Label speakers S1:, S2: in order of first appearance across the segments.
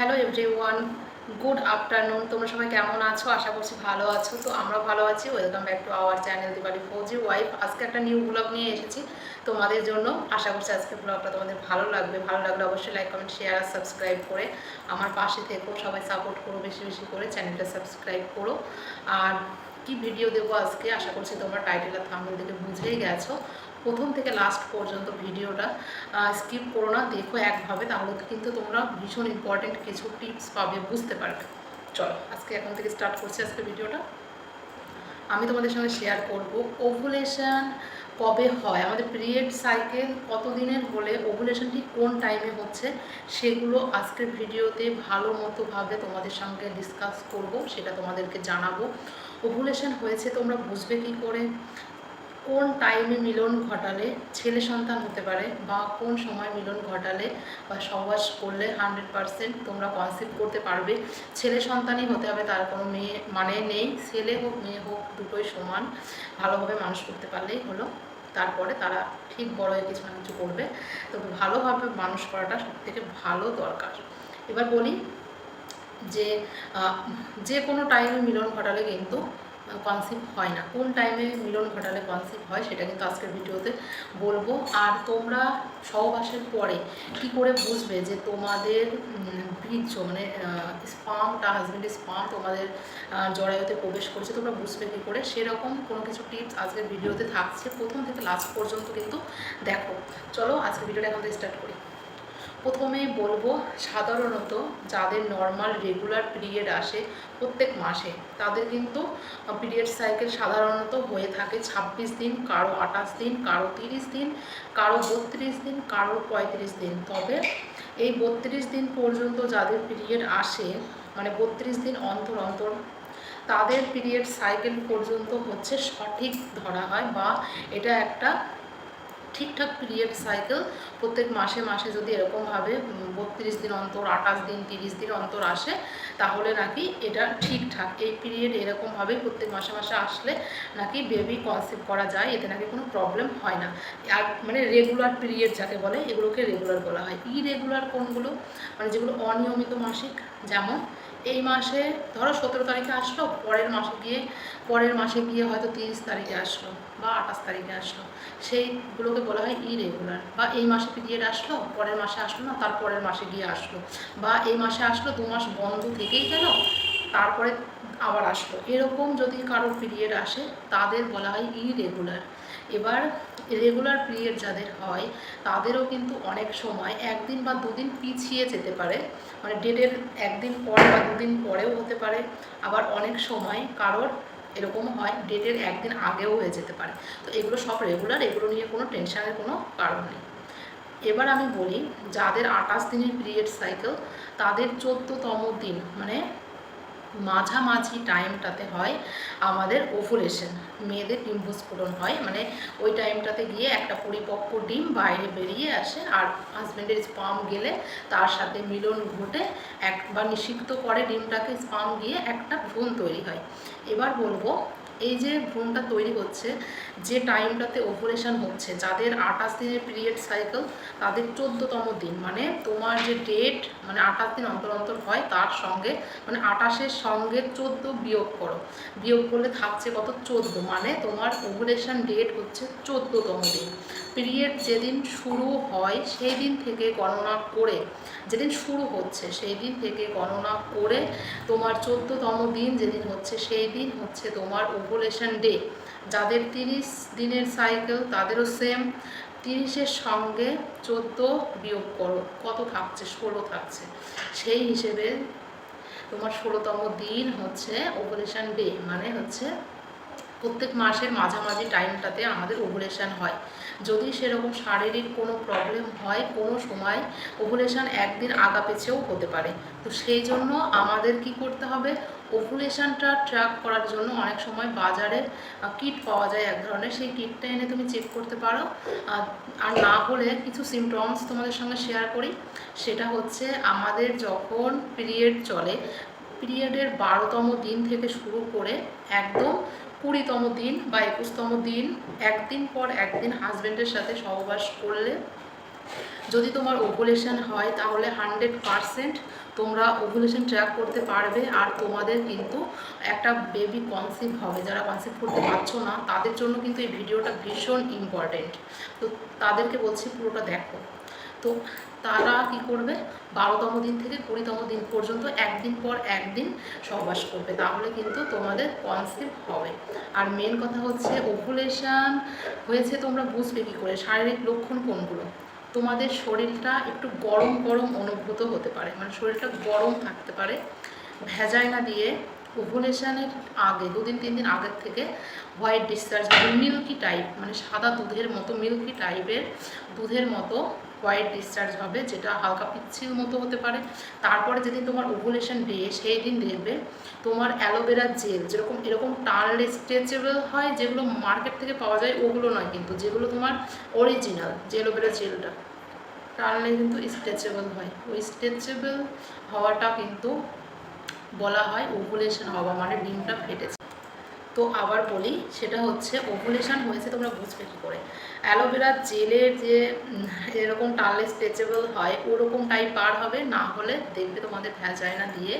S1: Hello everyone good afternoon. তোমরা সবাই কেমন আছো? আশা করছি ভালো আছো। তো আমরা ভালো আছি। Welcome back to our channel Diwali Fauji wife. আজকে একটা নিউ ব্লগ নিয়ে এসেছি তোমাদের জন্য। আশা করছি আজকে ব্লগটা তোমাদের ভালো লাগবে। ভালো লাগলে অবশ্যই লাইক কমেন্ট শেয়ার আর সাবস্ক্রাইব করে আমার পাশে থেকো। সবাই সাপোর্ট করো, বেশি বেশি করে চ্যানেলটা সাবস্ক্রাইব করো। আর কি ভিডিও দেবো আজকে? আশা করছি তোমরা টাইটেল আর থাম্বনেল দেখে বুঝেই গেছো। প্রথম থেকে লাস্ট পর্যন্ত ভিডিওটা স্কিপ করো না, দেখো একভাবে, তাহলে কিন্তু তোমরা ভীষণ ইম্পর্টেন্ট কিছু টিপস পাবে, বুঝতে পারবে। চলো, আজকে এখন থেকে স্টার্ট করছি আজকে ভিডিওটা আমি তোমাদের সঙ্গে শেয়ার করব ওভুলেশন কবে হয়? আমাদের পিরিয়ড সাইকেল কত দিনের হলে ওভুলেশন ঠিক কোন টাইমে হচ্ছে সেগুলো আজকের ভিডিওতে ভালো মতোভাবে তোমাদের সঙ্গে ডিসকাস করব, সেটা তোমাদেরকে জানাব। ওভুলেশন হয়েছে, তোমরা বুঝবে কি করে? কোন টাইমে মিলন ঘটালে ছেলে সন্তান হতে পারে বা কোন সময় মিলন ঘটালে বা সহবাস করলে হান্ড্রেড পারসেন্ট তোমরা কনসিভ করতে পারবে। ছেলে সন্তানই হতে হবে, তার কোনো মেয়ে মানে নেই। ছেলে হোক, মেয়ে হোক, দুটোই সমান। ভালোভাবে মানুষ করতে পারলেই হলো। তারপরে তারা ঠিক বড় হয়ে কিছু না কিছু করবে। তো ভালোভাবে মানুষ করাটা সবথেকে ভালো দরকার। এবার বলি যে যে কোনো টাইমে মিলন ঘটালে কিন্তু কনসিভ হয় না। কোন টাইমে মিলন ঘটালে কনসিভ হয় সেটা কিন্তু আজকের ভিডিওতে বলব। আর তোমরা সহবাসের পরে কি করে বুঝবে যে তোমাদের বীর্য মানে স্পামটা হাজবেন্ডের স্পাম তোমাদের জরায়ুতে প্রবেশ করছে, তোমরা বুঝবে কী করে? সেরকম কোনো কিছু টিপস আজকের ভিডিওতে থাকছে। প্রথম থেকে লাস্ট পর্যন্ত কিন্তু দেখো। চলো আজকের ভিডিওটা এখন স্টার্ট করি। প্রথমে বলব, সাধারণত যাদের নর্মাল রেগুলার পিরিয়ড আসে প্রত্যেক মাসে, তাদের কিন্তু পিরিয়ড সাইকেল সাধারণত হয়ে থাকে ছাব্বিশ দিন, কারও আঠাশ দিন, কারও তিরিশ দিন, কারও বত্রিশ দিন, কারও পঁয়ত্রিশ দিন। তবে এই বত্রিশ দিন পর্যন্ত যাদের পিরিয়ড আসে মানে বত্রিশ দিন অন্তর অন্তর, তাদের পিরিয়ড সাইকেল পর্যন্ত হচ্ছে সঠিক ধরা হয় বা এটা একটা ঠিকঠাক পিরিয়ড সাইকেল প্রত্যেক মাসে মাসে যদি এরকমভাবে বত্রিশ দিন অন্তর, আঠাশ দিন, তিরিশ দিন অন্তর আসে, তাহলে নাকি এটা ঠিকঠাক। এই পিরিয়ড এরকমভাবে প্রত্যেক মাসে মাসে আসলে নাকি বেবি কনসিভ করা যায়, এতে নাকি কোনো প্রবলেম হয় না। আর মানে রেগুলার পিরিয়ড যাকে বলে, এগুলোকে রেগুলার বলা হয়। ইরেগুলার কোনগুলো? মানে যেগুলো অনিয়মিত মাসিক, যেমন এই মাসে ধরো সতেরো তারিখে আসলো, পরের মাসে গিয়ে, পরের মাসে গিয়ে হয়তো তিরিশ তারিখে আসলো বা আঠাশ তারিখে আসলো। সেইগুলোকে বলা হয় ইরেগুলার বা এই মাসে পিরিয়ড আসলো, পরের মাসে আসলো না তার পরের মাসে গিয়ে আসলো। বা এই মাসে আসলো, দু মাস বন্ধ থেকেই গেল, তারপরে আবার আসলো। এরকম যদি কারোর পিরিয়ড আসে, তাদের বলা হয় ইরেগুলার এবার রেগুলার পিরিয়ড যাদের হয়, তাদেরও কিন্তু অনেক সময় একদিন বা দুদিন পিছিয়ে যেতে পারে। মানে ডেটের একদিন পর বা দুদিন পরেও হতে পারে। আবার অনেক সময় কারোর এরকম হয় ডেটের একদিন আগেও হয়ে যেতে পারে। তো এগুলো সব রেগুলার এগুলো নিয়ে কোনো টেনশনের কোনো কারণ নেই। এবার আমি বলি, যাদের আঠাশ দিনের পিরিয়ড সাইকেল তাদের চোদ্দোতম দিন মানে মাঝামাঝি টাইমটাতে হয়, আমাদের ওভুলেশন মেয়েদের ডিম্বস্ফোরণ হয় মানে ওই টাইমটাতে গিয়ে একটা পরিপক্ক ডিম বাইরে বেরিয়ে আসে আর হাজব্যান্ডের স্পাম গেলে তার সাথে মিলন ঘটে এক বা নিষিক্ত করে ডিমটাকে স্পাম গিয়ে একটা ভ্রূণ তৈরি হয়। এবার বলব এই যে ভ্রূণটা তৈরি হচ্ছে, যে টাইমটাতে ওভুলেশন হচ্ছে, যাদের আঠাশ দিনের পিরিয়ড সাইকেল তাদের চোদ্দতম দিন মানে তোমার যে ডেট মানে আঠাশ দিন অন্তর অন্তর হয়, তার সঙ্গে মানে আঠাশের সঙ্গে চোদ্দ বিয়োগ করো। বিয়োগ করলে থাকছে কত? চোদ্দ মানে তোমার ওভুলেশন ডেট হচ্ছে চোদ্দতম দিন। পিরিয়ড যেদিন শুরু হয়, সেই দিন থেকে গণনা করে, যেদিন শুরু হচ্ছে, সেই দিন থেকে গণনা করে তোমার চোদ্দোতম দিন যেদিন হচ্ছে, সেই দিন হচ্ছে তোমার ওভুলেশন ডে যাদের তিরিশ দিনের সাইকেল তাদেরও সেম তিরিশের সঙ্গে চোদ্দ বিয়োগ করো, কত থাকছে? ষোলো থাকছে। সেই হিসেবে তোমার ষোলোতম দিন হচ্ছে ওভুলেশন ডে মানে হচ্ছে প্রত্যেক মাসের মাঝামাঝি টাইমটাতে আমাদের ওভুলেশন হয়। যদি সেরকম শারীরিক কোনো প্রবলেম হয়, কোনো সময় ওভুলেশন একদিন আগা পেছেও হতে পারে। তো সেই জন্য আমাদের কি করতে হবে? ওভুলেশনটা ট্র্যাক করার জন্য অনেক সময় বাজারে কিট পাওয়া যায় এক ধরনের। সেই কিটটা এনে তুমি চেক করতে পারো। আর না হলে কিছু সিমটমস তোমাদের সঙ্গে শেয়ার করি। সেটা হচ্ছে আমাদের যখন পিরিয়ড চলে পিরিয়ডের বারোতম দিন থেকে শুরু করে একদম কুড়িতম দিন বা একুশতম দিন, একদিন পর একদিন হাজব্যান্ডের সাথে সহবাস করলে যদি তোমার ওভুলেশন হয়, তাহলে হান্ড্রেড পারসেন্ট তোমরা ওভুলেশন ট্র্যাক করতে পারবে আর তোমাদের কিন্তু একটা বেবি কনসিভ হবে। যারা কনসিভ করতে পারছ না, তাদের জন্য কিন্তু এই ভিডিওটা ভীষণ ইম্পর্টেন্ট তো তাদেরকে বলছি পুরোটা দেখো। তো তারা কি করবে? বারোতম দিন থেকে কুড়িতম দিন পর্যন্ত একদিন পর একদিন সহবাস করবে। তাহলে কিন্তু তোমাদের কনসেপ্ট হবে। আর মেন কথা হচ্ছে ওভুলেশন হয়েছে তোমরা বুঝবে কী করে? শারীরিক লক্ষণ কোনগুলো? তোমাদের শরীরটা একটু গরম গরম অনুভূত হতে পারে। মানে শরীরটা গরম থাকতে পারে। ভেজাইনা দিয়ে ওভুলেশনের আগে, দুদিন তিন দিন আগের থেকে হোয়াইট ডিসচার্জ মিল্কি টাইপ মানে সাদা দুধের মতো মিল্কি টাইপের দুধের মতো হোয়াইট ডিসচার্জ হবে, যেটা হালকা পিচ্ছিল মতো হতে পারে। তারপরে যেদিন তোমার ওভুলেশন ডে সেই দিন দেখবে তোমার অ্যালোভেরা জেল যেরকম, এরকম টানলে স্ট্রেচেবল হয়, যেগুলো মার্কেট থেকে পাওয়া যায়, ওগুলো নয় কিন্তু, যেগুলো তোমার অরিজিনাল যে অ্যালোভেরা জেলটা টানলে কিন্তু স্ট্রেচেবল হয়। ওই স্ট্রেচেবল হওয়াটা কিন্তু বলা হয় ওভুলেশন হওয়া মানে ডিমটা ফেটেছে। তো আবার বলি, সেটা হচ্ছে ওভুলেশন হয়েছে তোমরা বুঝবে কী করে। অ্যালোভেরা জেলের যে এরকম টানলে স্ট্রেচেবল হয়, ওরকম টাইপ পার হবে, না হলে দেখবে তোমাদের ভ্যাজাইনা দিয়ে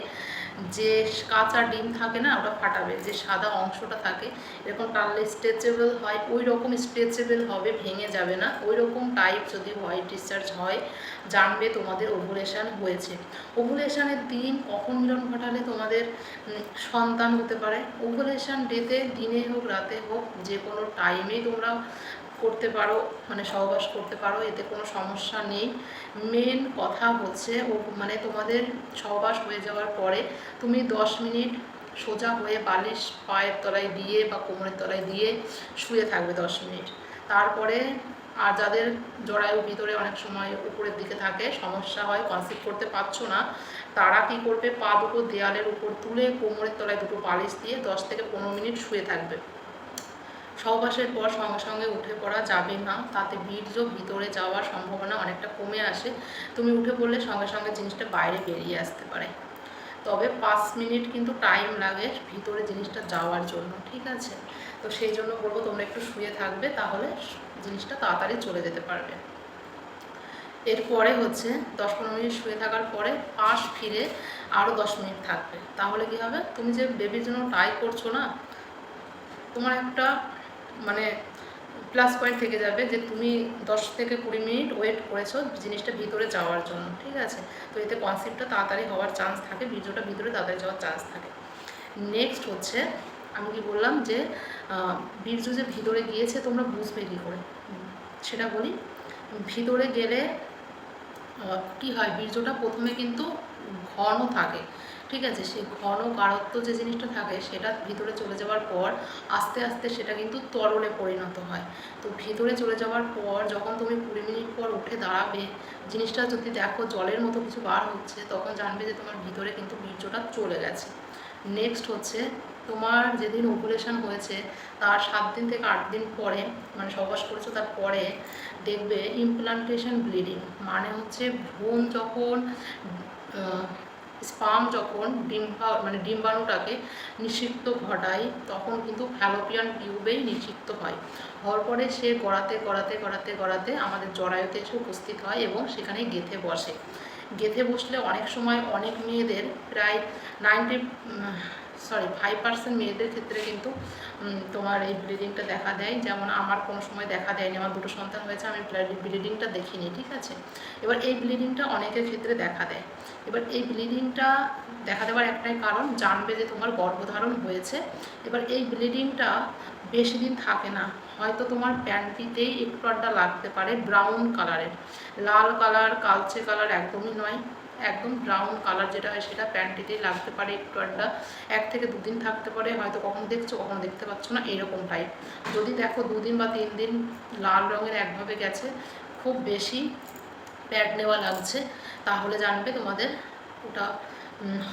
S1: যে কাঁচা ডিম থাকে না, ওটা ফাটাবে, যে সাদা অংশটা থাকে, এরকম টানলে স্ট্রেচেবল হয় ওই রকম স্ট্রেচেবল হবে, ভেঙে যাবে না ওই রকম টাইপ যদি হোয়াইট ডিসচার্জ হয়, জানবে তোমাদের ওভুলেশন হয়েছে। ওভুলেশনের দিন কখন মিলন ঘটালে তোমাদের সন্তান হতে পারে? ওভুলেশন ডেতে, দিনে হোক, রাতে হোক যে কোনো টাইমেই তোমরা করতে পারো মানে সহবাস করতে পারো, এতে কোনো সমস্যা নেই। মেন কথা হচ্ছে, ও মানে তোমাদের সহবাস হয়ে যাওয়ার পরে তুমি দশ মিনিট সোজা হয়ে বালিশ পায়ের তলায় দিয়ে বা কোমরের তলায় দিয়ে শুয়ে থাকবে দশ মিনিট। তারপরে আর যাদের জরায়ু ভিতরে অনেক সময় উপরের দিকে থাকে, সমস্যা হয় কনসিভ করতে পারছ না, তারা কি করবে? পা দুটো দেয়ালের উপর তুলে কোমরের তলায় দুটো বালিশ দিয়ে দশ থেকে পনেরো মিনিট শুয়ে থাকবে। সহবাসের পর সঙ্গে সঙ্গে উঠে পড়া যাবে না। তাতে বীর্য ভিতরে যাওয়ার সম্ভাবনা অনেকটা কমে আসে। তুমি উঠে পড়লে সঙ্গে সঙ্গে জিনিসটা বাইরে বেরিয়ে আসতে পারে। তবে পাঁচ মিনিট কিন্তু টাইম লাগে ভিতরে জিনিসটা যাওয়ার জন্য, ঠিক আছে? তো সেই জন্য বলব তোমরা একটু শুয়ে থাকবে, তাহলে জিনিসটা তাড়াতাড়ি চলে যেতে পারবে। এরপরে হচ্ছে দশ পনেরো মিনিট শুয়ে থাকার পরে পাশ ফিরে আরও দশ মিনিট থাকবে। তাহলে কি হবে? তুমি যে বেবির জন্য ট্রাই করছ না, তোমার একটা মানে প্লাস পয়েন্ট থেকে যাবে যে তুমি দশ থেকে কুড়ি মিনিট ওয়েট করেছ জিনিসটা ভিতরে যাওয়ার জন্য, ঠিক আছে? তো এতে কনসেপ্টটা তাড়াতাড়ি হওয়ার চান্স থাকে বীর্যটা ভিতরে তাড়াতাড়ি যাওয়ার চান্স থাকে। নেক্সট হচ্ছে, আমি কি বললাম যে বীর্য যে ভিতরে গিয়েছে তোমরা বুঝবে কী করে? সেটা বলি, ভিতরে গেলে কি হয়? বীর্যটা প্রথমে কিন্তু ঘন থাকে। ঠিক আছে সেই ঘন গাঢ়ত্ব যে জিনিসটা থাকে সেটা ভিতরে চলে যাওয়ার পর আস্তে আস্তে সেটা কিন্তু তরলে পরিণত হয়। তো ভিতরে চলে যাওয়ার পর যখন তুমি কুড়ি মিনিট পর উঠে দাঁড়াবে, জিনিসটা যদি দেখো জলের মতো কিছু বার হচ্ছে, তখন জানবে যে তোমার ভিতরে কিন্তু বীর্যটা চলে গেছে। নেক্সট হচ্ছে তোমার যেদিন ওভুলেশন হয়েছে, তার সাত দিন থেকে আট দিন পরে মানে সহবাস করেছ তার পরে দেখবে ইমপ্লান্টেশন ব্লিডিং মানে হচ্ছে ভ্রূণ যখন স্পাম যখন ডিম্বা মানে ডিম্বাণুটাকে নিষিক্ত ঘটায়, তখন কিন্তু ফ্যালোপিয়ান টিউবেই নিষিক্ত হয়। হওয়ার পরে সে গড়াতে গড়াতে গড়াতে গড়াতে আমাদের জরায়ুতে এসে উপস্থিত হয় এবং সেখানে গেঁথে বসে। গেঁথে বসলে অনেক সময় অনেক মেয়েদের প্রায় নাইনটি সরি ফাইভ পার্সেন্ট মেয়েদের ক্ষেত্রে কিন্তু তোমার এই ব্লিডিংটা দেখা দেয়। যেমন আমার কোনো সময় দেখা দেয়নি, আমার দুটো সন্তান হয়েছে, আমি ব্লিডিংটা দেখিনি, ঠিক আছে? এবার এই ব্লিডিংটা অনেকের ক্ষেত্রে দেখা দেয়। এবার এই ব্লিডিংটা দেখা দেওয়ার একটাই কারণ, জানবে যে তোমার গর্ভধারণ হয়েছে। এবার এই ব্লিডিংটা বেশি দিন থাকে না। হয়তো তোমার প্যান্টিতেই একটু আড্ডা লাগতে পারে ব্রাউন কালারের লাল কালার কালচে কালার একদমই নয়। একদম ব্রাউন কালার যেটা হয় সেটা প্যান্টিতেই লাগতে পারে, একটু আড্ডা এক থেকে দুদিন থাকতে পারে, হয়তো কখনো দেখছ, কখনো দেখতে পাচ্ছ না, এরকম টাইপ যদি দেখো দুদিন বা তিন দিন লাল রঙের একভাবে গেছে, খুব বেশি প্যাড নেওয়া লাগছে, তাহলে জানবে তোমাদের ওটা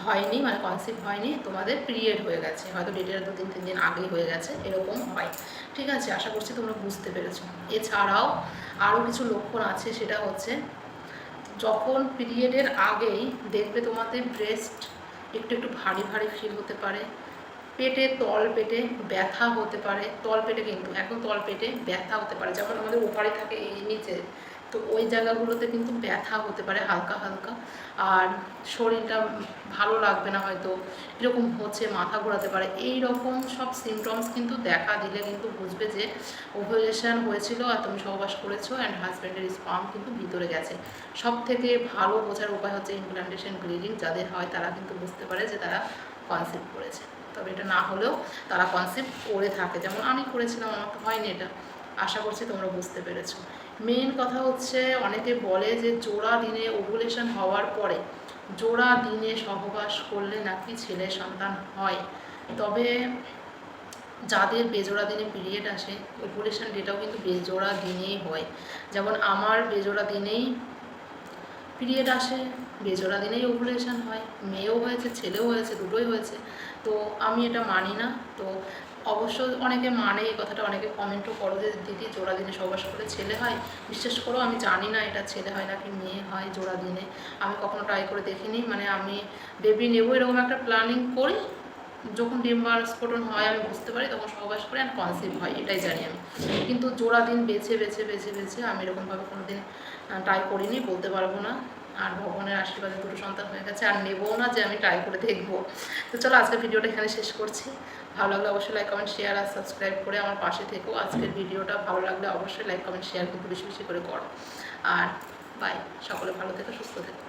S1: হয়নি মানে কনসিভ হয়নি, তোমাদের পিরিয়ড হয়ে গেছে, হয়তো ডেটের দু তিন তিন দিন আগেই হয়ে গেছে, এরকম হয়। ঠিক আছে, আশা করছি তোমরা বুঝতে পেরেছ। এছাড়াও আরও কিছু লক্ষণ আছে, সেটা হচ্ছে যখন পিরিয়ডের আগেই দেখবে তোমাদের ব্রেস্ট একটু একটু ভারী ভারী ফিল হতে পারে, পেটে তল পেটে ব্যথা হতে পারে, তল পেটে কিন্তু, এখন তল পেটে ব্যথা হতে পারে। যেমন আমাদের ওপারে থাকে এই নিচে তো ওই জায়গাগুলোতে কিন্তু ব্যথা হতে পারে হালকা হালকা। আর শরীরটা ভালো লাগবে না হয়তো, এরকম হচ্ছে, মাথা ঘোরাতে পারে। এই রকম সব সিমটমস কিন্তু দেখা দিলে কিন্তু বুঝবে যে ওভুলেশন হয়েছিল আর তুমি সহবাস করেছ অ্যান্ড হাজব্যান্ডের স্পাম কিন্তু ভিতরে গেছে। সব থেকে ভালো বোঝার উপায় হচ্ছে ইমপ্লান্টেশন ব্লিডিং যাদের হয় তারা কিন্তু বুঝতে পারে যে তারা কনসেপ্ট করেছে। তবে এটা না হলেও তারা কনসেপ্ট করে থাকে। যেমন আমি করেছিলাম, আমার তো হয়নি এটা। আশা করছি তোমরা বুঝতে পেরেছ। মেন কথা হচ্ছে অনেকে বলে যে জোড়া দিনে ওভুলেশন হওয়ার পরে জোড়া দিনে সহবাস করলে নাকি ছেলে সন্তান হয়। তবে যাদের বেজোড়া দিনে পিরিয়ড আসে ওভুলেশন ডেটাও কিন্তু বেজোড়া দিনেই হয়। যেমন আমার বেজোড়া দিনেই পিরিয়ড আসে, বেজোড়া দিনেই ওভুলেশন হয়, মেয়েও হয়েছে, ছেলেও হয়েছে, দুটোই হয়েছে। তো আমি এটা মানি না। তো অবশ্য অনেকে মানে এই কথাটা, অনেকে কমেন্টও করো যে, দিদি জোড়া দিনে সবাস করে ছেলে হয়? বিশ্বাস করো, আমি জানি না এটা ছেলে হয় নাকি মেয়ে হয় জোড়া দিনে আমি কখনো ট্রাই করে দেখিনি। মানে আমি বেবি নেব, এরকম একটা প্ল্যানিং করি। যখন ডিম্বার স্ফোটন হয়, আমি বুঝতে পারি তখন সহবাস করে অ্যান্ড কনসিভ হয়, এটাই জানি আমি। কিন্তু জোড়া দিন বেছে বেছে বেছে বেছে আমি এরকমভাবে কোনো দিন ট্রাই করিনি, বলতে পারব না। আর ভগবানের আশীর্বাদে দুটো সন্তান হয়ে গেছে, আর নেবও না যে আমি ট্রাই করে দেখব। তো চলো আজকের ভিডিওটা এখানে শেষ করছি। ভালো লাগলে অবশ্যই লাইক কমেন্ট শেয়ার আর সাবস্ক্রাইব করে আমার পাশে থেকেও আজকের ভিডিওটা ভালো লাগলে অবশ্যই লাইক কমেন্ট শেয়ার কিন্তু বেশি বেশি করে করো। আর বাই সকলে ভালো থেকো, সুস্থ থেকো।